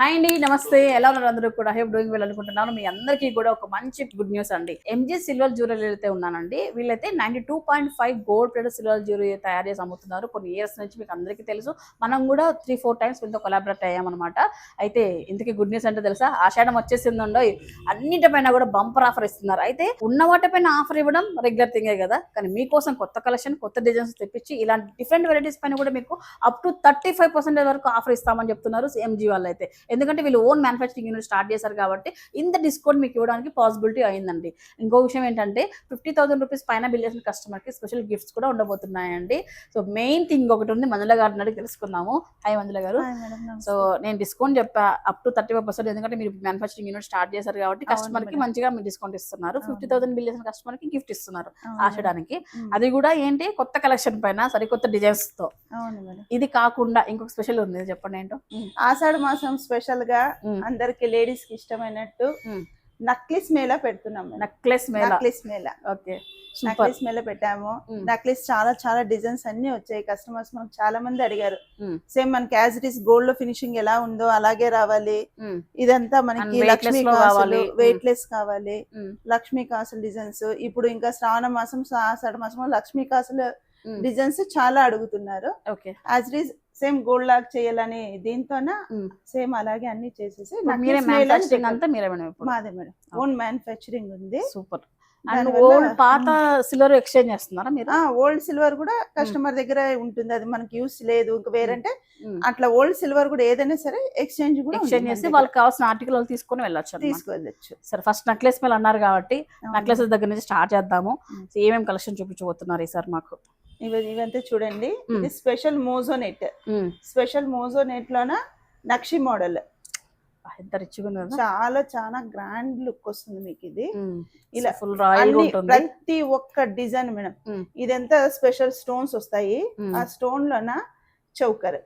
Hi అండి నమస్తే. ఎలా ఉన్నారు అందరూ కూడా? హెప్ డూయింగ్ వెల్ అనుకుంటున్నాను. మీ అందరికీ కూడా ఒక మంచి గుడ్ న్యూస్ అండి. ఎంజీ సిల్వర్ జ్యువెలరీ అయితే ఉన్నానండి వీళ్ళైతే ninety two point five gold plated silver jewellery తయారు చేసి అమ్ముతున్నారు. కొన్ని ఇయర్స్ నుంచి మీకు అందరికీ తెలుసు. మనం కూడా త్రీ ఫోర్ టైమ్స్ వీళ్ళతో కొలాబరేట్ అయ్యామన్నమాట. అయితే ఇంతకీ గుడ్ న్యూస్ అంటే తెలుసా? ఆషాఢం వచ్చేసిందండో. అన్నిటిపైన కూడా బంపర్ ఆఫర్ ఇస్తున్నారు. అయితే ఉన్న వాటిపైన ఆఫర్ ఇవ్వడం రెగ్యులర్ థింగే కదా? కానీ మీకోసం కొత్త కలెక్షన్ కొత్త డిజైన్స్ తెప్పించి ఇలాంటి డిఫరెంట్ వెరైటీస్ పైన కూడా మీకు up to thirty five percentage వరకు ఆఫర్ ఇస్తామని చెప్తున్నారు ఎంజీ వాళ్ళు అయితే ఎందుకంటే వీళ్ళు ఓన్ మ్యానుఫ్యాక్చరింగ్ యూనిట్ స్టార్ట్ చేశారు కాబట్టి ఇంత డిస్కౌంట్ మీకు ఇవ్వడానికి పాసిబిలిటీ అయిందండి. ఇంకో విషయం ఏంటంటే ఫిఫ్టీ థౌసండ్ రూపీస్ పైన బిల్ చేసిన కస్టమర్కి స్పెషల్ గిఫ్ట్స్ కూడా ఉండబోతున్నాయండి. సో మెయిన్ థింగ్ ఒకటి ఉంది మంజుల గారిని అడిగి తెలుసుకుందాము. హాయ్ మంజుల గారు. సో నేను డిస్కౌంట్ చెప్పా up to thirty five percent ఎందుకంటే మీరు మ్యానుఫ్యాక్చరింగ్ యూనిట్ స్టార్ట్ చేశారు కాబట్టి అవును కస్టమర్కి మేడం. మంచిగా మీరు డిస్కౌంట్ ఇస్తున్నారు. ఫిఫ్టీ థౌసండ్ బిల్ చేసిన కస్టమర్కి గిఫ్ట్ ఇస్తున్నారు ఆశడానికి. అది కూడా ఏంటి కొత్త కలెక్షన్ పైన సరికొత్త డిజైన్స్తో. ఇది కాకుండా ఇంకొక స్పెషల్ ఉంది చెప్పండి ఏంటో? ఆషాఢ మాసం స్పెషల్ గా మ్మ్. అందరికి లేడీస్కి ఇష్టమైనట్టు. నక్లిస్ మేళ పెడుతున్నాం madam. Necklace mela necklace mela okay necklace mela పెట్టాము. నక్లిస్ చాలా చాలా డిజైన్స్ అన్ని వచ్చాయి కస్టమర్స్ మనకు చాలా మంది అడిగారు. సేమ్ మనకి యాజ్ ఇట్ ఈస్ గోల్డ్లో ఫినిషింగ్ ఎలా ఉందో అలాగే రావాలి. ఇదంతా మనకి లక్ష్మీ కావాలి. వెయిట్ లెస్ కావాలి. లక్ష్మీ కాసులు డిజైన్స్ ఇప్పుడు ఇంకా శ్రావణ మాసం ఆషాఢ మాసం లక్ష్మీ కాసులు. డిజైన్స్ చాలా అడుగుతున్నారు as it is same gold లాగా చేయాలని దీంతోన మ్మ్. సేమ్ అలాగే అన్ని చేసేసి మీరే మ్యానుఫ్యాక్చరింగ్. అంతా మీరే మేడం మాదే మేడం ఓన్ మ్యానుఫ్యాక్చరింగ్ ఉంది సూపర్ అండ్ ఓల్డ్ పాత సిల్వర్ ఎక్స్చేంజ్ చేస్తున్నారా మీరు ఓల్డ్ సిల్వర్ కూడా కస్టమర్ దగ్గర ఉంటుంది అది మనకి యూస్ లేదు ఇంకా వేరంటే మ్మ్. అట్లా ఓల్డ్ సిల్వర్ కూడా ఏదైనా సరే ఎక్స్చేంజ్ కూడా ఎక్స్చేంజ్ చేసి. వాళ్ళకి కావాల్సిన ఆర్టికల్ తీసుకొని వెళ్ళొచ్చు అన్నమాట. తీసుకెళ్ళచ్చు సరే ఫస్ట్ నెక్లెస్ మీద అన్నారు కాబట్టి అవును. నెక్లెసెస్ దగ్గర నుంచి స్టార్ట్ చేద్దాము మ్మ్. సో ఏమేమి కలెక్షన్ చూపించబోతున్నారు ఈసారి మాకు ఇవి ఇవంతా చూడండి. ఇది special Mojo net. Special Mojo net లోన నక్షి మోడల్ ఎంత రిచ్గా చాలా చాలా గ్రాండ్ లుక్ వస్తుంది మీకు ఇది ఇలా ఫుల్ రాయల్ ప్రతి ఒక్క డిజైన్ మేడం. ఇదంతా స్పెషల్ స్టోన్స్ వస్తాయి. ఆ స్టోన్ లోన చౌకర్.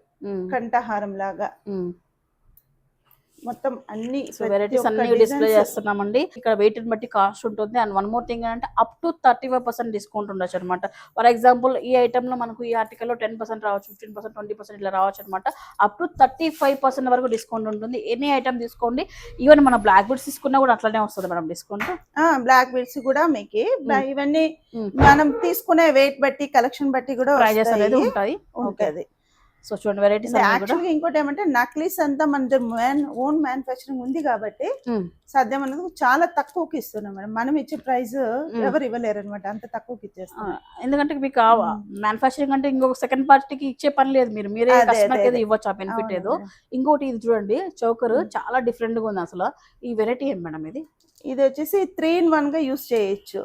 కంఠహారం లాగా. మొత్తం అన్ని సో వెరైటీస్ అన్ని డిస్ప్లే చేస్తున్నామండి. ఇక్కడ వెయిట్ బట్టి కాస్ట్ ఉంటుంది. అండ్ వన్ మోర్ థింగ్ అంటే up to thirty five percent discount ఉండొచ్చు అనమాట ఫర్ ఎగ్జాంపుల్ ఈ ఐటమ్లో మనకు ఈ ఆర్టికల్లో టెన్ పర్సెంట్ రావచ్చు ఫిఫ్టీన్ పర్సెంట్ ట్వంటీ పర్సెంట్ ఇట్లా రావచ్చు అనమాట up to thirty five percent వరకు డిస్కౌంట్ ఉంటుంది. ఎనీ ఐటమ్ తీసుకోండి. ఈవెన్ మన బ్లాక్ బుడ్స్ తీసుకున్నా కూడా అట్లానే వస్తుంది మేడం డిస్కౌంట్ బ్లాక్ బెల్ట్స్ కూడా మీకు. మ్మ్. ఇవన్నీ మ్మ్. మనం తీసుకునే వెయిట్ బట్టి కలెక్షన్ బట్టి కూడా ప్రైజెస్ అనేది. ఉంటాయి. ఉంటది. సో చూడండి వెరైటీస్ యాక్చువల్గా ఇంకోటి ఏమంటే నక్లీస్ అంతా మన మ్యాన్ ఓన్ మ్యానుఫ్యాక్చరింగ్ ఉంది కాబట్టి. సాధ్యం అనేది చాలా తక్కువకి ఇస్తున్నాం మేడం మనం ఇచ్చే ప్రైస్. ఎవరు ఇవ్వలేరు అనమాట అంత తక్కువకి ఇచ్చేస్తాం ఎందుకంటే మీకు మ్మ్. మ్యానుఫాక్చరింగ్ అంటే ఇంకొక సెకండ్ పార్టీకి ఇచ్చే పని లేదు మీరు మీరే అదే, కస్టమర్ అదే, ఏదో. ఇవ్వచ్చు ఆ బెనిఫిట్ ఏదో. ఇంకోటి ఇది చూడండి చౌకర్. చాలా డిఫరెంట్గా ఉంది అసలు ఈ వెరైటీ ఏం మేడం ఇది ఇది వచ్చేసి త్రీ ఇన్ వన్గా యూస్ చేయొచ్చు.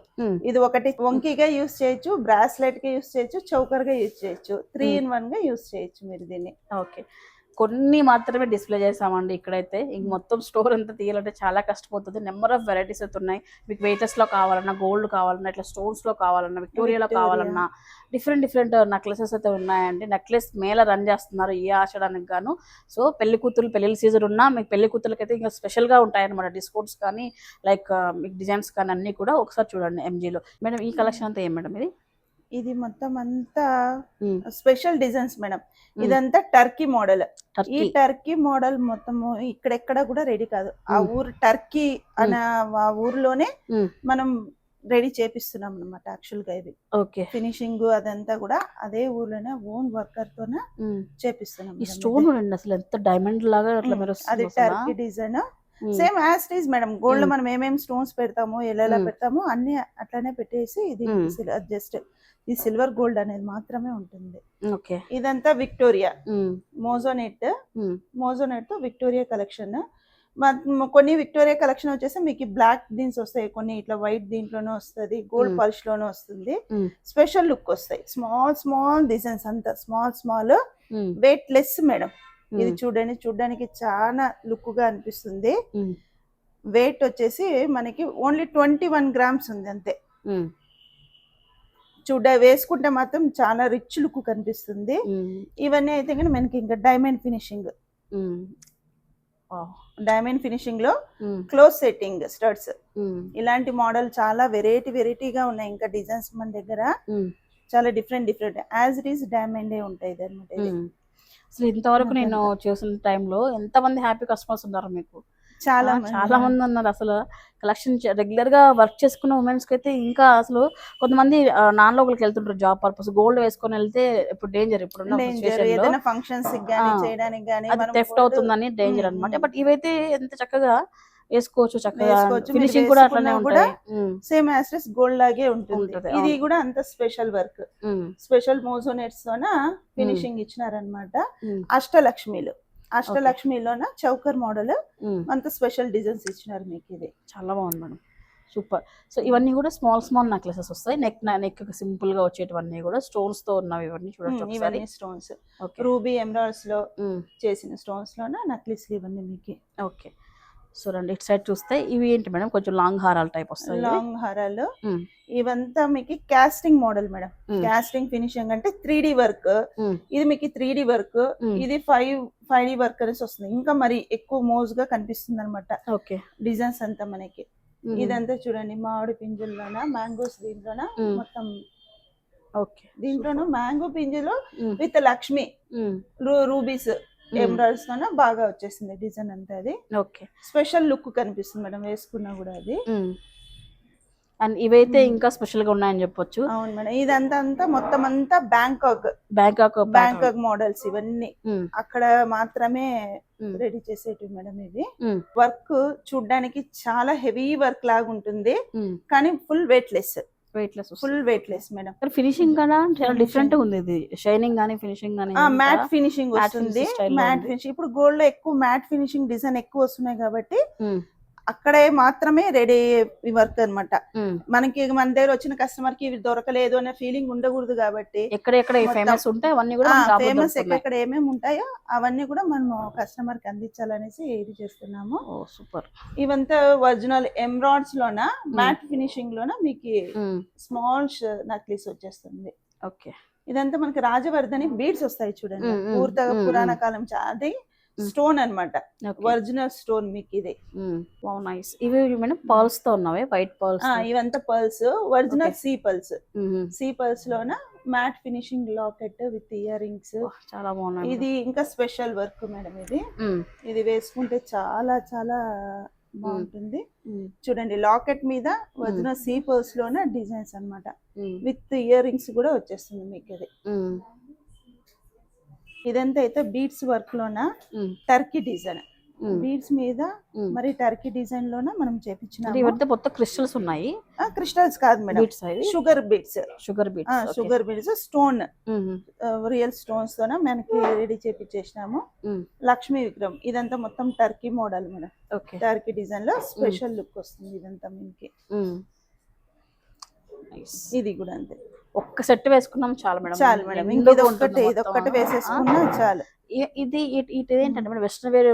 ఇది ఒకటి వంకీగా యూస్ చేయొచ్చు బ్రాస్లెట్గా యూస్ చేయొచ్చు చౌకర్గా యూస్ చేయొచ్చు. త్రీ. ఇన్ వన్గా యూస్ చేయొచ్చు మీరు దీన్ని. ఓకే. కొన్ని మాత్రమే డిస్ప్లే చేసామండి ఇక్కడైతే. ఇంక మొత్తం స్టోర్ అంతా తీయాలంటే చాలా కష్టపోతుంది నెంబర్ ఆఫ్ వెరైటీస్ అయితే ఉన్నాయి. మీకు వెయిటెస్లో కావాలన్నా గోల్డ్ కావాలన్నా ఇట్లా స్టోన్స్లో కావాలన్నా విక్టోరియాలో. కావాలన్నా డిఫరెంట్ డిఫరెంట్ నెక్లెసెస్ అయితే ఉన్నాయండి. నెక్లెస్ మేళ రన్ చేస్తున్నారు ఏ ఆచడానికి గాను. సో పెళ్ళి కూతురు పెళ్ళి సీజన్ ఉన్నా మీకు పెళ్ళి కూతురుకి అయితే ఇంకా స్పెషల్గా ఉంటాయి అనమాట డిస్కౌంట్స్ కానీ లైక్ మీకు డిజైన్స్ కానీ అన్ని కూడా ఒకసారి చూడండి ఎంజీలో మేడం ఈ కలెక్షన్ అంతా ఏం మేడం ఇది? ఇది మొత్తం అంతా. Special designs madam. ఇదంతా టర్కీ మోడల్. ఈ టర్కీ మోడల్ మొత్తము ఇక్కడెక్కడ కూడా రెడీ కాదు. ఆ. ఊరు టర్కీ అనే ఆ ఊర్లోనే. మనం రెడీ చేపిస్తున్నాం అనమాట యాక్చువల్గా ఇది. ఓకే. ఫినిషింగ్ అదంతా కూడా అదే ఊర్లోనే ఓన్ వర్కర్ తోనే చేపిస్తున్నాం ఈ స్టోన్ అసలు ఎంత డైమండ్ లాగా అది Turkey design. Same as is madam gold మ్మ్. మనం ఏమేమి స్టోన్స్ పెడతామో ఎలా ఎలా మ్మ్. పెడతామో అన్ని అట్లానే పెట్టేసి ఇది. జస్ట్ ఈ సిల్వర్ గోల్డ్ అనేది మాత్రమే ఉంటుంది. ఓకే ఇదంతా విక్టోరియా మోజోనెట్ మోజోనెట్తో విక్టోరియా కలెక్షన్ కొన్ని విక్టోరియా కలెక్షన్ వచ్చేసి మీకు బ్లాక్ దీన్స్ వస్తాయి కొన్ని ఇట్లా వైట్ దీంట్లోనే వస్తుంది గోల్డ్. పాలిష్లోనే వస్తుంది. స్పెషల్ లుక్ వస్తాయి. స్మాల్ స్మాల్ డిజైన్స్ అంతా small small weight less madam ఇది చూడండి చూడడానికి చాలా లుక్గా అనిపిస్తుంది వెయిట్ వచ్చేసి మనకి ఓన్లీ ట్వంటీ వన్ గ్రామ్స్ ఉంది అంతే. చూడ వేసుకుంటే మాత్రం చాలా రిచ్ లుక్ కనిపిస్తుంది. ఇవన్నీ అయితే కానీ మనకి ఇంకా డైమండ్ ఫినిషింగ్ డైమండ్ ఫినిషింగ్లో క్లోజ్ సెట్టింగ్ స్టర్ట్స్ ఇలాంటి మోడల్ చాలా వెరైటీ వెరైటీగా ఉన్నాయి. ఇంకా డిజైన్స్ మన దగ్గర చాలా different different as it is diamond ఉంటాయి అనమాట ఇది. అసలు ఇంతవరకు నేను చూసిన టైంలో ఎంతమంది హ్యాపీ కస్టమర్స్ ఉన్నారు మీకు. చాలా చాలా మంది ఉన్నారు అసలు. కలెక్షన్ రెగ్యులర్గా వర్క్ చేసుకున్న ఉమెన్స్కి అయితే ఇంకా అసలు కొంతమంది నాన్ లోకల్కి వెళ్తుంటారు జాబ్ పర్పస్ గోల్డ్ వేసుకొని వెళ్తే ఇప్పుడు డేంజర్ ఇప్పుడు ఫంక్షన్స్ అది థెఫ్ట్ అవుతుందని డేంజర్ ఉమ్. బట్ ఇవైతే ఎంత చక్కగా వేసుకోవచ్చు చక్కగా. ఫినిషింగ్ కూడా అట్లనే కూడా సేమ్ యాస్టెస్ గోల్డ్ లాగే ఉంటుంది. ఇది. కూడా అంత స్పెషల్ వర్క్. స్పెషల్ మోజోనెట్స్ తోన ఫినిషింగ్ ఇచ్చినారనమాట. అష్టలక్ష్మిలు. అష్టలక్ష్మిలోన చౌకర్ మోడల్. అంత స్పెషల్ డిజైన్స్ ఇచ్చినారు మీకు ఇది. చాలా బాగుంది మేడం. సూపర్. సో ఇవన్నీ కూడా స్మాల్ స్మాల్ నెక్లెసెస్ వస్తాయి. నెక్ నెక్ సింపుల్గా వచ్చేటివన్నీ కూడా స్టోన్స్తో ఉన్నవి ఇవన్నీ ఒకసారి. ఇవన్నీ స్టోన్స్. రూబీ ఎమరాల్డ్స్లో చేసిన స్టోన్స్ లోన నక్లీస్ ఇవన్నీ మీకు. ఓకే. రండి ఇటు సైడ్ చూస్తే ఇవి ఏంటి మేడం? కొంచెం లాంగ్ హారాల టైప్ వస్తాయి. లాంగ్ హారాలు. ఇవంతా మీకు casting model madam. Casting finishing అంటే త్రీ డి వర్క్ ఇది మీకు త్రీ డి వర్క్. ఇది ఫైవ్ ఫైవ్ డి వర్క్ అనేసి వస్తుంది. ఇంకా మరి ఎక్కువ మోజ్గా కనిపిస్తుంది అనమాట ఓకే. డిజైన్స్ అంతా మనకి. ఇదంతా చూడండి మామిడి పింజుల్లోన మ్యాంగోస్ దీంట్లోన. మొత్తం ఓకే. దీంట్లోన మ్యాంగో పింజులు with Lakshmi rubies um, emeralds లోన బాగా వచ్చేసింది డిజైన్ అంతా అది. ఓకే. స్పెషల్ లుక్ కనిపిస్తుంది మేడం వేసుకున్నా కూడా అది. అండ్ ఇవైతే. ఇంకా స్పెషల్గా ఉన్నాయని చెప్పొచ్చు. అవును మేడం ఇదంతా అంతా మొత్తం అంతా బ్యాంకాక్ బ్యాంకాక్ బ్యాంకాక్ మోడల్స్ ఇవన్నీ. అక్కడ మాత్రమే రెడీ చేసేటివి మేడం ఇది. వర్క్ చూడ్డానికి చాలా హెవీ వర్క్ లాగా ఉంటుంది. కానీ full weightless weightless full weightless madam finishing కదా. డిఫరెంట్ ఉంది ఇది. షైనింగ్ గానీ ఫినిషింగ్ గానీ మ్యాట్ ఫినిషింగ్ వస్తుంది. మ్యాట్. ఫినిషింగ్ ఇప్పుడు గోల్డ్లో ఎక్కువ మ్యాట్ ఫినిషింగ్ డిజైన్ ఎక్కువ వస్తున్నాయి కాబట్టి ఉమ్, అక్కడే మాత్రమే రెడీ వర్క్ అన్నమాట ఉమ్. మనకి మన దగ్గర వచ్చిన కస్టమర్కి ఇవి దొరకలేదు అనే ఫీలింగ్ ఉండకూడదు కాబట్టి ఎక్కడెక్కడ ఫేమస్ ఉంటాయి అవన్నీ కూడా ఫేమస్. ఎక్కడెక్కడ ఏమేమి ఉంటాయో అవన్నీ కూడా మనం కస్టమర్కి అందించాలనేసి ఇది చేస్తున్నాము సూపర్ ఇవంతా ఒరిజినల్ ఎమ్రాయిడ్స్ లోన మ్యాట్ ఫినిషింగ్ లోన మీకు స్మాల్ నక్లీస్ వచ్చేస్తుంది ఓకే ఇదంతా మనకి రాజవర్ధని బీడ్స్ వస్తాయి చూడండి మ్మ్, మ్మ్, పూర్త మ్మ్, పురాణ. కాలం అది. స్టోన్ అన్నమాట. ఒరిజినల్ స్టోన్ మీకు ఇది నైస్. ఇవి మేడం పర్ల్స్తో ఉన్నవి? వైట్ పర్ల్స్ ఇవంతా pearls. Original. Sea pearls. Sea pearls లోన matte finishing locket with earrings చాలా బాగున్నాయి ఇది ఇంకా స్పెషల్ వర్క్ మేడం ఇది. ఇది వేసుకుంటే చాలా చాలా బాగుంటుంది. చూడండి లాకెట్ మీద ఒరిజినల్ సీ పర్ల్స్ లోన డిజైన్స్ అన్నమాట. మ్మ్. విత్ ఇయర్ రింగ్స్ కూడా వచ్చేస్తుంది మీకు ఇది మ్మ్. ఇదంతా అయితే బీడ్స్ వర్క్ లోన. Turkey design. బీడ్స్ మీద. మరి టర్కీ డిజైన్ లోన మనం ఇవైతే మొత్తం క్రిస్టల్స్ ఉన్నాయి. క్రిస్టల్స్ కాదు madam. Sugar beads sugar beats sugar beads stone real stones తోన మనకి రెడీ చేపించేసినాము. లక్ష్మీ విగ్రహం. ఇదంతా మొత్తం Turkey model madam. Okay Turkey డిజైన్లో స్పెషల్ లుక్ వస్తుంది ఇదంతా మనకి. ఇది కూడా అంతే. ఒక్క సెట్ వేసుకున్నాం చాలు మేడం. చాలు మేడం. ఇంక నిండుగా ఇది ఉంటుంది ఒక్కటి ఇది మొత్తం. ఒక్కటి వేసేసుకున్నా చాలు. ఇది ఇది ఏంటంటే మేడం వెస్ట్రన్ వేర్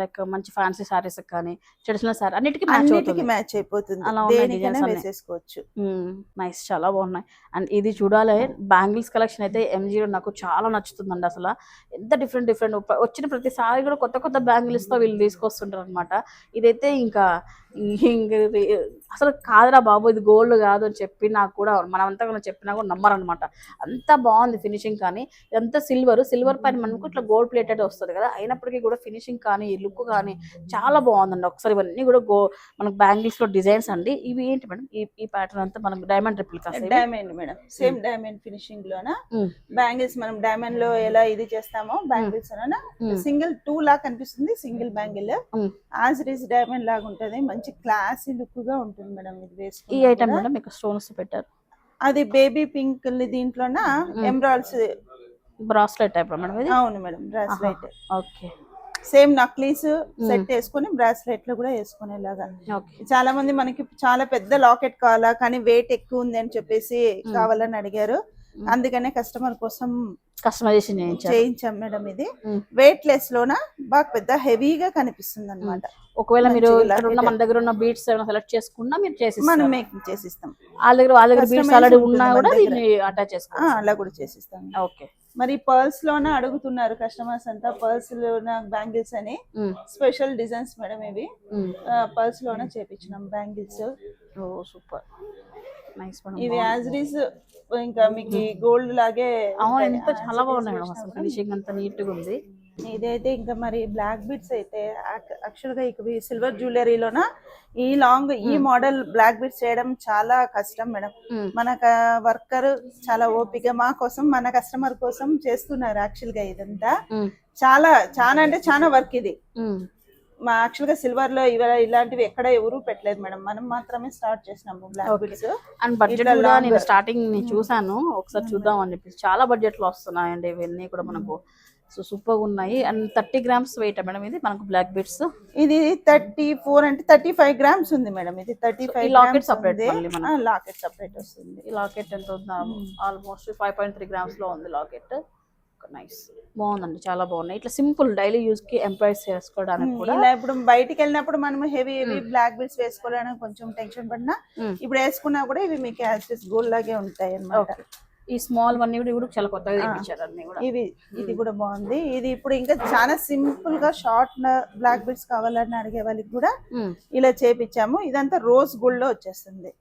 లైక్ మంచి ఫ్యాన్సీ సారీస్ కానీ ట్రెడిషనల్ సారీ అన్నిటికీ మ్యాచ్ అవుతుంది. మ్యాచ్ అయిపోతుంది. అలా. వేసేసుకోవచ్చు. నైస్. చాలా బాగున్నాయి. అండ్ ఇది చూడాలి. బ్యాంగిల్స్ కలెక్షన్ అయితే ఎంజీలో నాకు చాలా నచ్చుతుందండి అసలు. ఎంత డిఫరెంట్ డిఫరెంట్. వచ్చిన ప్రతిసారి కూడా కొత్త కొత్త బ్యాంగిల్స్తో వీళ్ళు తీసుకొస్తుంటారు అనమాట ఇదైతే ఇంకా అసలు కాదురా బాబు ఇది గోల్డ్ కాదు అని చెప్పి నాకు కూడా మనమంతా కూడా చెప్పినా కూడా నమ్మరనమాట అంత బాగుంది ఫినిషింగ్ కానీ ఇదంతా సిల్వర్. సిల్వర్ పైన మనకు ఇట్లా గోల్డ్ ప్లేటెడ్ వస్తుంది కదా అయినప్పటికీ కూడా ఫినిషింగ్ కానీ లుక్ కానీ చాలా బాగుందండి. ఒకసారి ఇవన్నీ కూడా గో మనకు బ్యాంగిల్స్లో డిజైన్స్ అండి. ఇవి ఏంటి మేడం? ఈ ఈ ప్యాటర్న్ అంతా మనకు diamond replicas diamond madam. Same diamond finishing లోన. బ్యాంగిల్స్ మనం డైమండ్లో ఎలా ఇది చేస్తామో బ్యాంగిల్స్ లోన? సింగిల్ టూ లా కనిపిస్తుంది సింగిల్ బ్యాంగిల్ ఈస్ డైమండ్ లాగా ఉంటది. మంచి క్లాసీ లుక్గా ఉంటుంది మేడం ఇది ఈ వేసుకుంటే ఐటమ్ కూడా. మేడం మీకు స్టోన్స్ పెట్టారు. అది బేబీ పింక్ దీంట్లోన? Mm. బ్రాస్లెట్ టైప్ మేడం ఇది? అవును madam bracelet. Okay. Same necklace set వేసుకొని బ్రాస్లెట్లో కూడా వేసుకునేలాగా. చాలా మంది మనకి చాలా పెద్ద లాకెట్ కావాలా కానీ వెయిట్ ఎక్కువ ఉంది అని చెప్పేసి. కావాలని అడిగారు. అందుకనే కస్టమర్ కోసం కస్టమైజేషన్ చేయించాం మేడం ఇది. వెయిట్ లెస్ లోన? బాగా పెద్ద హెవీగా కనిపిస్తుంది అనమాట ఒకవేళ మీరు. మన దగ్గర ఉన్న బీట్స్ సెలెక్ట్ చేసుకున్నా మీరు చేసి మనం మేకింగ్ చేసిస్తాం. వాళ్ళ దగ్గర వాళ్ళ దగ్గర బీట్స్ ఆల్రెడీ ఉన్నా కూడా అటాచ్ చేసుకోవచ్చు. అలా కూడా చేసిస్తాం. ఓకే. మరి పర్ల్స్ లోన అడుగుతున్నారు కస్టమర్స్ అంతా పర్ల్స్ లోన బ్యాంగిల్స్ అని. స్పెషల్ డిజైన్స్ మేడం ఇవి. పర్ల్స్ లోన చేపించినాం bangles. Oh super. Nice madam ఇవి యాజ్రీస్ ఇంకా మీకు గోల్డ్ లాగే అవును. ఎంత చాలా బాగున్నాయి ఫినిషింగ్ అంతా నీట్గా ఉంది. ఇదైతే ఇంకా మరి బ్లాక్ బీడ్స్ అయితే యాక్చువల్గా ఇక సిల్వర్ జ్యువెలరీలోన ఈ లాంగ్ ఈ మోడల్ బ్లాక్ బీడ్స్ చేయడం చాలా కష్టం మేడం. మన వర్కర్ చాలా ఓపిక మా కోసం మన కస్టమర్ కోసం చేస్తున్నారు యాక్చువల్గా ఇదంతా. చాలా చాలా అంటే చాలా వర్క్ ఇది. మా యాక్చువల్గా సిల్వర్లో ఇవ ఇలాంటివి ఎక్కడ ఎవరు పెట్టలేదు మేడం. మనం మాత్రమే స్టార్ట్ చేసినాము బ్లాక్. బీడ్స్ అండ్ బడ్జెట్ కూడా నేను స్టార్టింగ్ చూసాను ఒకసారి చూద్దాం అని చెప్పి. చాలా బడ్జెట్లో వస్తున్నాయండి ఇవన్నీ కూడా మనకు. సో సూపర్ ఉన్నాయి. And thirty grams weight madam ఇది? మనకు బ్లాక్ బీట్స్ ఇది థర్టీ ఫోర్ అంటే థర్టీ ఫైవ్ గ్రామ్స్ ఉంది మేడం. ఇది థర్టీ ఫైవ్ మళ్ళీ మనకి. లాకెట్ సపరేట్ వస్తుంది. ఈ లాకెట్ ఎంత ఉంది? ఆల్మోస్ట్ ఫైవ్ పాయింట్ త్రీ గ్రామ్స్లో ఉంది లాకెట్ నైస్ బాగుందండి. చాలా బాగున్నాయి. ఇట్లా సింపుల్ డైలీ యూజ్కి ఎంప్లాయీస్ చేసుకోవడానికి కూడా ఇలా ఇప్పుడు బయటికి వెళ్ళినప్పుడు మనం హెవీ హెవీ బ్లాక్ బీడ్స్ వేసుకోవడానికి కొంచెం టెన్షన్ పడినా Mm. ఇప్పుడు వేసుకున్నా కూడా ఇవి మీకు యాక్సెస్ గోల్డ్ లాగే ఉంటాయి అన్నమాట. ఈ స్మాల్ వన్ కూడా ఇప్పుడు చాలా కొత్తగా తెప్పించారు అన్ని కూడా. ఇవి ఇది కూడా బాగుంది. ఇది ఇప్పుడు ఇంకా చాలా సింపుల్గా షార్ట్ బ్లాక్ బీడ్స్ కావాలని అడిగే వాళ్ళకి కూడా. ఇలా చేపించాము. ఇదంతా రోజ్ గోల్డ్లో వచ్చేస్తుంది.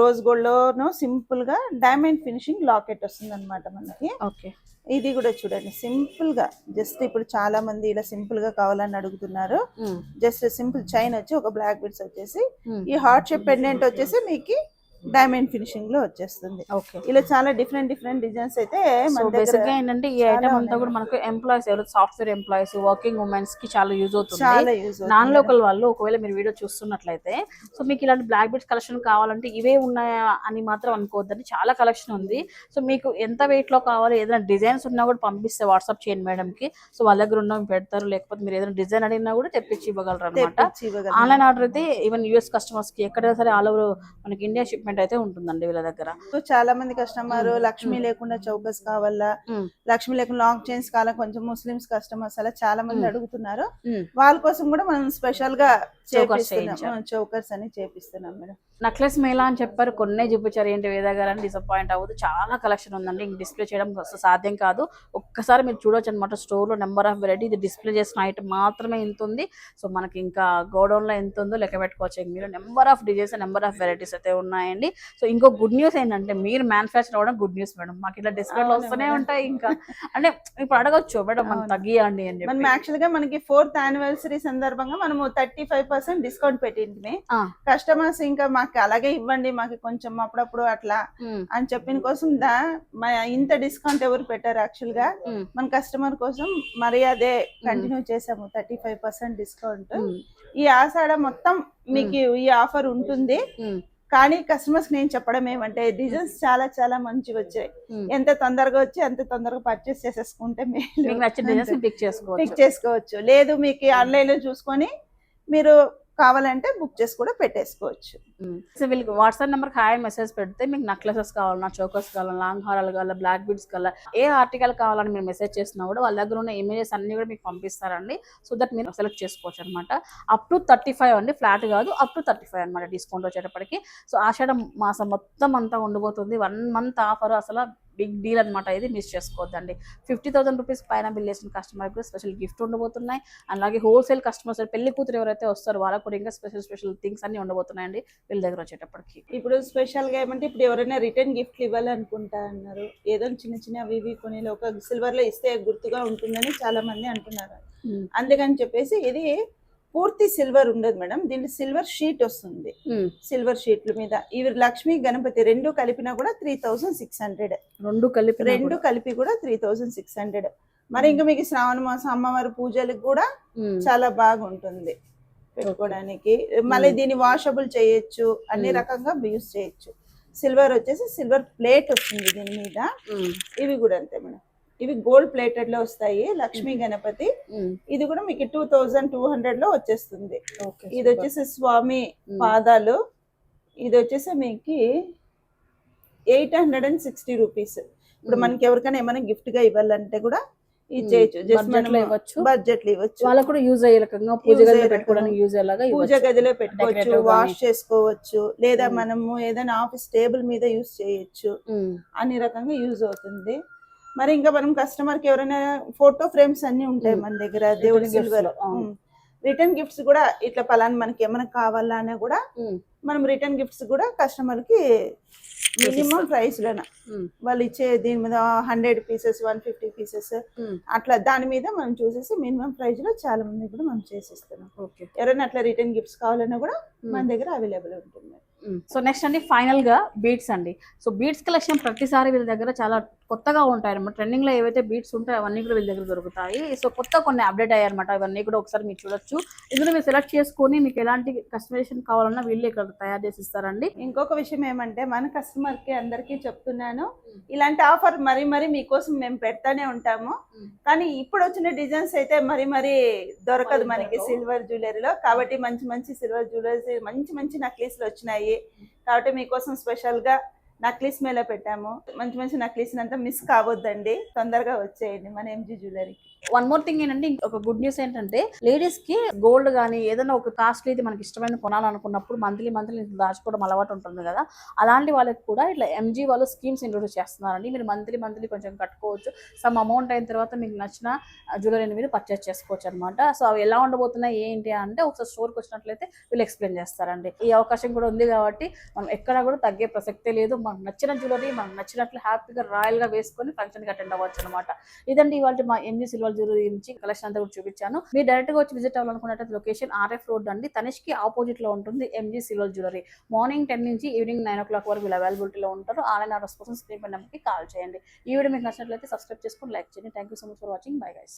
రోజ్ గోల్డ్ లోను సింపుల్గా డైమండ్ ఫినిషింగ్ లాకెట్ వస్తుంది అనమాట మనకి. ఓకే. ఇది కూడా చూడండి సింపుల్గా. జస్ట్ ఇప్పుడు చాలా మంది ఇలా సింపుల్గా కావాలని అడుగుతున్నారు. జస్ట్ సింపుల్ చైన్ వచ్చి ఒక బ్లాక్ బిట్స్ వచ్చేసి. ఈ హార్ట్ షేప్ పెండెంట్ వచ్చేసి మీకు డైమండ్ ఫినిషింగ్లో వచ్చేస్తుంది. ఓకే. ఇలా చాలా డిఫరెంట్ డిఫరెంట్ డిజైన్స్ అయితే బేసిక్గా ఏంటంటే ఈ ఐటమ్ అంతా. కూడా మనకు ఎంప్లాయీస్ ఎవరు సాఫ్ట్వేర్ ఎంప్లాయీస్ వర్కింగ్ ఉమెన్స్కి చాలా యూజ్ అవుతుంది. చాలా యూజ్ నాన్ లోకల్ వాళ్ళు ఒకవేళ మీరు వీడియో చూస్తున్నట్లయితే సో మీకు ఇలాంటి బ్లాక్ బెడ్స్ కలెక్షన్ కావాలంటే ఇవే ఉన్నాయా అని మాత్రం అనుకోవద్దండి. చాలా కలెక్షన్ ఉంది. సో మీకు ఎంత వెయిట్లో కావాలి ఏదైనా డిజైన్స్ ఉన్నా కూడా పంపిస్తే వాట్సాప్ చేయండి మేడం కి. సో వాళ్ళ దగ్గర ఉన్న పెడతారు లేకపోతే మీరు ఏదైనా డిజైన్ అడిగినా కూడా తెప్పించి ఇవ్వగలరు అనమాట ఆన్లైన్ ఆర్డర్ అయితే ఈవెన్ యూఎస్ కస్టమర్స్కి ఎక్కడైనా సరే ఆల్ ఓవర్ మనకి ఇండియా షిప్మెంట్ అయితే ఉంటుందండి వీళ్ళ దగ్గర చాలా మంది కస్టమర్ లక్ష్మి లేకుండా చౌకస్ కావాలా. లక్ష్మి లేకుండా లాంగ్ చైన్స్ కావాలా కొంచెం ముస్లిమ్స్ కస్టమర్స్ అలా చాలా మంది. అడుగుతున్నారు. వాళ్ళ కోసం కూడా మనం స్పెషల్గా. చౌకర్స్ అని చేపిస్తున్నాం మేడం. నక్లెస్ మేళా అని చెప్పారు. కొన్నే చూపించారు. ఏంటి వేద గారు అని డిసప్పాయింట్ అవ్వదు. చాలా కలెక్షన్ ఉందండి. ఇంక డిస్ప్లే చేయడం సాధ్యం కాదు. ఒక్కసారి మీరు చూడొచ్చు అనమాట స్టోర్లో నెంబర్ ఆఫ్ వెరైటీ ఇది డిస్ప్లే చేసిన ఐటమ్ మాత్రమే ఇంత ఉంది. సో మనకి ఇంకా గోడౌన్లో ఎంత ఉందో లెక్క పెట్టుకోవచ్చు. మీరు number of designs number of varieties అయితే ఉన్నాయండి. సో ఇంకో గుడ్ న్యూస్ ఏంటంటే మీరు మ్యానుఫ్యాక్చర్ అవ్వడం గుడ్ న్యూస్ మేడం. మాకు ఇట్లా డిస్కౌంట్ వస్తూనే. ఉంటాయి ఇంకా. అంటే ఇప్పుడు అడగొచ్చు మేడం మనం. తగ్గియండి అని మనం చెప్పి. యాక్చువల్గా మనకి ఫోర్త్ యానివర్సరీ సందర్భంగా మనము థర్టీ ఫైవ్ పర్సెంట్ డిస్కౌంట్ పెట్టింది కస్టమర్స్ ఇంకా మాకు అలాగే ఇవ్వండి మాకు కొంచెం అప్పుడప్పుడు అట్లా అని చెప్పిన కోసం దా మ- ఇంత డిస్కౌంట్ ఎవరు పెట్టారు యాక్చువల్గా మన కస్టమర్ కోసం మరి అదే కంటిన్యూ చేసాము థర్టీ ఫైవ్ పర్సెంట్ డిస్కౌంట్. ఈ ఆషాఢ మొత్తం మీకు ఈ ఆఫర్ ఉంటుంది. కానీ కస్టమర్స్ నేను చెప్పడం ఏమంటే డిజైన్స్ చాలా చాలా మంచి వచ్చాయి. ఎంత తొందరగా వచ్చి అంత తొందరగా పర్చేస్ చేసేసుకుంటే పిక్ చేసుకోవచ్చు. లేదు మీకు ఆన్లైన్లో చూసుకొని మీరు కావాలంటే బుక్ చేసి కూడా పెట్టేసుకోవచ్చు. సో వీళ్ళకి వాట్సాప్ నెంబర్ హాయ్ మెసేజ్ పెడితే మీకు నెక్లెసెస్ కావాలన్నా చోకర్స్ కావాలన్నా లాంగ్ హారాలు కావాలా బ్లాక్ బీడ్స్ కావాలా ఏ ఆర్టికల్ కావాలని మీరు మెసేజ్ చేసినా కూడా వాళ్ళ దగ్గర ఉన్న ఇమేజెస్ అన్ని కూడా మీకు పంపిస్తారండి. సో దట్ మీరు సెలెక్ట్ చేసుకోవచ్చు అనమాట అప్ టు థర్టీ ఫైవ్ అండి ఫ్లాట్ కాదు అప్ టు థర్టీ ఫైవ్ అనమాట డిస్కౌంట్ వచ్చేటప్పటికి. సో ఆషాఢ మాసం మొత్తం అంతా ఉండబోతుంది వన్ మంత్ ఆఫర్ అసలు బిగ్ డీల్ అనమాట ఇది మిస్ చేసుకోవద్దండి. ఫిఫ్టీ థౌసండ్ రూపీస్ పైన బిల్ చేసిన కస్టమర్ కూడా స్పెషల్ గిఫ్ట్ ఉండబోతున్నాయి. అలాగే హోల్సేల్ కస్టమర్స్ పెళ్ళి కూతురు ఎవరైతే వస్తారో వాళ్ళకు కూడా ఇంకా స్పెషల్ స్పెషల్ థింగ్స్ అన్ని ఉండబోతున్నాయండి. వీళ్ళ దగ్గర వచ్చేటప్పటికి. ఇప్పుడు స్పెషల్గా ఏమంటే ఇప్పుడు ఎవరైనా రిటర్న్ గిఫ్ట్ ఇవ్వాలనుకుంటా అన్నారు. ఏదో చిన్న చిన్న అవి ఇవి కొని ఒక సిల్వర్లో ఇస్తే గుర్తుగా ఉంటుందని చాలా మంది అంటున్నారు అందుకని చెప్పేసి ఇది పూర్తి సిల్వర్ ఉండదు మేడం. దీంట్లో సిల్వర్ షీట్ వస్తుంది. సిల్వర్ షీట్ల మీద. ఇవి లక్ష్మి గణపతి రెండు కలిపినా కూడా త్రీ థౌసండ్ సిక్స్ హండ్రెడ్. రెండు కలిపి రెండు కలిపి కూడా త్రీ థౌసండ్ సిక్స్ హండ్రెడ్. మరి ఇంకా మీకు శ్రావణ మాసం అమ్మవారి పూజలకు కూడా చాలా బాగుంటుంది పెట్టుకోవడానికి. మళ్ళీ దీన్ని వాషబుల్ చేయొచ్చు అన్ని. రకంగా యూస్ చేయొచ్చు. సిల్వర్ వచ్చేసి సిల్వర్ ప్లేట్ వస్తుంది దీని మీద. ఇవి కూడా అంతే మేడం. ఇవి గోల్డ్ ప్లేటెడ్లో వస్తాయి లక్ష్మీ గణపతి ఇది కూడా మీకు టూ థౌజండ్ టూ హండ్రెడ్లో వచ్చేస్తుంది ఇది వచ్చేసి స్వామి పాదాలు ఇది వచ్చేసి మీకు eight hundred and sixty rupees ఇప్పుడు. మనకి ఎవరికైనా ఏమైనా గిఫ్ట్గా ఇవ్వాలంటే కూడా మ్మ్. ఇచ్చేయచ్చు జస్ట్ ఇవ్వచ్చు. బడ్జెట్లో ఇవ్వచ్చు వాళ్ళకు కూడా యూజ్ అయ్యే రకంగా పూజ గదిలో పెట్టుకోవడానికి యూజ్ అయ్యేలాగా పూజ. గదిలో పెట్టుకోవచ్చు వాష్. చేసుకోవచ్చు లేదా. మనము ఏదైనా ఆఫీస్ టేబుల్ మీద యూస్ చేయొచ్చు అన్ని రకంగా యూజ్ అవుతుంది మరి ఇంకా మనం కస్టమర్కి ఎవరైనా ఫోటో ఫ్రేమ్స్ అన్ని ఉంటాయి. మన దగ్గర దేవుడి సిల్వర్. రిటర్న్ గిఫ్ట్స్ కూడా ఇట్లా పలానా మనకి ఏమైనా కావాలా అనే కూడా మనం రిటర్న్ గిఫ్ట్స్ కూడా కస్టమర్కి మినిమం ప్రైస్ లోన. వాళ్ళు ఇచ్చే దీని మీద hundred pieces one fifty pieces అట్లా దాని మీద మనం చూసేసి మినిమం ప్రైస్లో చాలా మంది కూడా మనం చేసిస్తున్నాం. ఓకే. ఎవరైనా అట్లా రిటర్న్ గిఫ్ట్స్ కావాలన్నా కూడా మన దగ్గర అవైలబుల్ ఉంటుంది. సో నెక్స్ట్ అండి ఫైనల్గా బీట్స్ అండి. సో బీట్స్ కలెక్షన్ ప్రతిసారి వీళ్ళ దగ్గర చాలా కొత్తగా ఉంటాయి అనమాట ట్రెండింగ్లో ఏవైతే బీట్స్ ఉంటాయో అవన్నీ కూడా వీళ్ళ దగ్గర దొరుకుతాయి. సో కొత్త కొన్ని అప్డేట్ అయ్యాయి అనమాట అవన్నీ కూడా ఒకసారి మీరు చూడొచ్చు. ఇందులో మీరు సెలెక్ట్ చేసుకొని మీకు ఎలాంటి కస్టమైజేషన్ కావాలన్నా వీళ్ళే ఇక్కడ తయారు చేసి ఇస్తారండి. ఇంకొక విషయం ఏమంటే మన కస్టమర్కి అందరికీ చెప్తున్నాను ఇలాంటి ఆఫర్ మరి మరి మీకోసం మేము పెడతానే ఉంటాము. కానీ ఇప్పుడు వచ్చిన డిజైన్స్ అయితే మరి మరి దొరకదు మనకి. సిల్వర్ జ్యువెలరీలో. కాబట్టి మంచి మంచి సిల్వర్ జ్యువెలరీ మంచి మంచి నక్లీస్లు వచ్చినాయి. కాబట్టి మీకోసం స్పెషల్గా నక్లీస్ మేళ పెట్టాము. మంచి మంచి నక్లీస్ అంతా మిస్ కావద్దండి. తొందరగా వచ్చేయండి మన ఎంజీ జ్యువెలరీకి వన్ మోర్ థింగ్ ఏంటంటే ఒక గుడ్ న్యూస్ ఏంటంటే లేడీస్కి గోల్డ్ కానీ ఏదైనా ఒక కాస్ట్లీ ఇది మనకి ఇష్టమైన కొనాలనుకున్నప్పుడు మంత్లీ మంత్లీ దాచుకోవడం అలవాటు ఉంటుంది కదా. అలాంటి వాళ్ళకి కూడా ఇట్లా ఎంజీ వాళ్ళు స్కీమ్స్ ఇంట్రొడ్యూస్ చేస్తున్నారండి. మీరు మంత్లీ మంత్లీ కొంచెం కట్టుకోవచ్చు. సమ్ అమౌంట్ అయిన తర్వాత మీకు నచ్చిన జ్యువెలరీని మీరు పర్చేస్ చేసుకోవచ్చు అనమాట సో అవి ఎలా ఉండబోతున్నాయి ఏంటి అంటే ఒకసారి స్టోర్కి వచ్చినట్లయితే వీళ్ళు ఎక్స్ప్లెయిన్ చేస్తారండి. ఈ అవకాశం కూడా ఉంది కాబట్టి మనం ఎక్కడ కూడా తగ్గే ప్రసక్తే లేదు. మనకు నచ్చిన జ్యువెలరీ మనకు నచ్చినట్లు హ్యాపీగా రాయల్గా వేసుకొని ఫంక్షన్కి అటెండ్ అవ్వచ్చు అనమాట ఇదండి ఇవాళ మా ఎంజీ సిల్వర్ జ్యువెలరీ నుంచి కలెక్షన్ అంతా కూడా చూపించాను. మీరు డైరెక్ట్గా వచ్చి విజిట్ అవ్వాలనుకున్నట్టు లొకేషన్ ఆర్ఎఫ్ రోడ్ అండి తనిష్కి ఆపోజిట్లో ఉంటుంది MG silver jewellery. Morning ten నుంచి ఈవినింగ్ నైన్ ఓ క్లాక్ వరకు వీళ్ళు అవైలబిలిటీలో ఉంటారు. ఆన్లైన్ ఆర్డర్స్ కోసం స్క్రీన్ పై నెంబర్కి కాల్ చేయండి. ఈ వీడియో మీకు నచ్చినట్లయితే సబ్స్క్రైబ్ చేసుకుని లైక్ చేయండి. Thank you so much for watching bye guys